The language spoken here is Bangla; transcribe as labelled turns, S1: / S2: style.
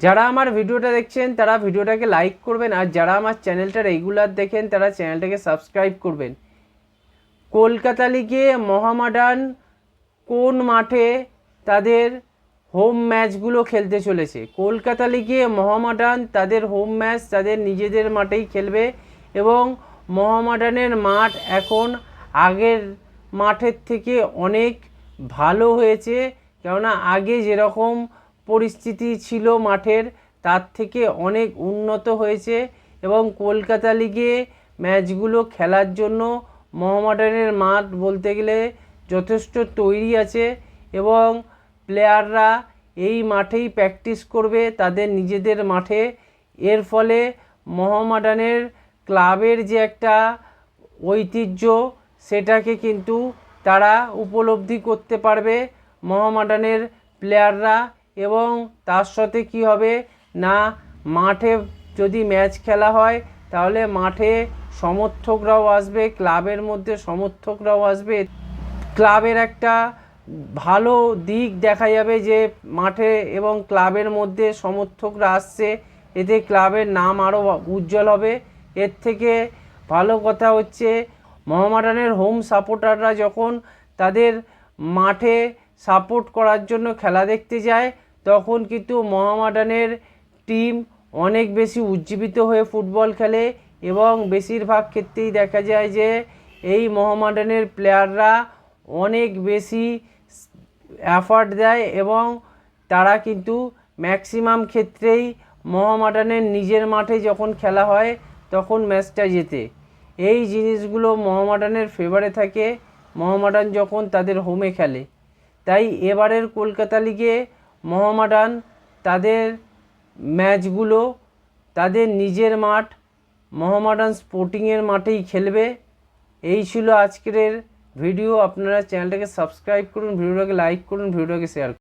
S1: যারা আমার ভিডিওটা দেখছেন, তারা ভিডিওটাকে লাইক করবেন আর যারা আমার চ্যানেলটা রেগুলার দেখেন, তারা চ্যানেলটাকে সাবস্ক্রাইব করবেন। কলকাতা লিগে মহামাডান কোন মাঠে তাদের হোম ম্যাচগুলো খেলতে চলেছে? কলকাতা লিগে মহামাডান তাদের হোম ম্যাচ তাদের নিজেদের মাঠেই খেলবে এবং মহামাডানের মাঠ এখন আগের মাঠের থেকে অনেক ভালো হয়েছে। কেননা আগে যেরকম পরিস্থিতি ছিল মাঠের, তার থেকে অনেক উন্নত হয়েছে এবং কলকাতা লিগে ম্যাচগুলো খেলার জন্য মোহামেডানের মাঠ বলতে গেলে যথেষ্ট তৈরি আছে এবং প্লেয়াররা এই মাঠেই প্র্যাকটিস করবে তাদের নিজেদের মাঠে। এর ফলে মোহামেডানের ক্লাবের যে একটা ঐতিহ্য, সেটাকে কিন্তু তারা উপলব্ধি করতে পারবে। মোহামেডানের প্লেয়াররা এবং তার সাথে কি হবে? না, মাঠে যদি ম্যাচ খেলা হয়, তাহলে মাঠে সমর্থকরাও আসবে, ক্লাবের মধ্যে সমর্থকরাও আসবে। ক্লাবের একটা ভালো দিক দেখা যাবে যে, মাঠে এবং ক্লাবের মধ্যে সমর্থকরা আসছে, এতে ক্লাবের নাম আরও উজ্জ্বল হবে। এর থেকে ভালো কথা হচ্ছে, মোহামেডানের হোম সাপোর্টাররা যখন তাদের মাঠে সাপোর্ট করার জন্য খেলা দেখতে যায় তখন কিন্তু মোহামেডানের টিম অনেক বেশি উজ্জীবিত হয়ে ফুটবল খেলে এবং বেশিরভাগ ক্ষেত্রেই দেখা যায় যে এই মোহামেডানের প্লেয়াররা অনেক বেশি এফার্ট দেয় এবং তারা কিন্তু ম্যাক্সিমাম ক্ষেত্রেই মোহামেডানের নিজের মাঠে যখন খেলা হয় তখন ম্যাচটা জেতে। এই জিনিসগুলো মোহামেডানের ফেভারে থাকে। মোহামেডান যখন তাদের হোমে খেলে। তাই এবারের কলকাতা লিগে মোহামেডান তাদের ম্যাচগুলো, তাদের নিজের মাঠ মোহামডান স্পোর্টিংয়ের মাঠেই খেলবে। এই ছিল আজকের ভিডিও। আপনারা চ্যানেলটাকে সাবস্ক্রাইব করুন, ভিডিওটাকে লাইক করুন, ভিডিওটাকে শেয়ার করুন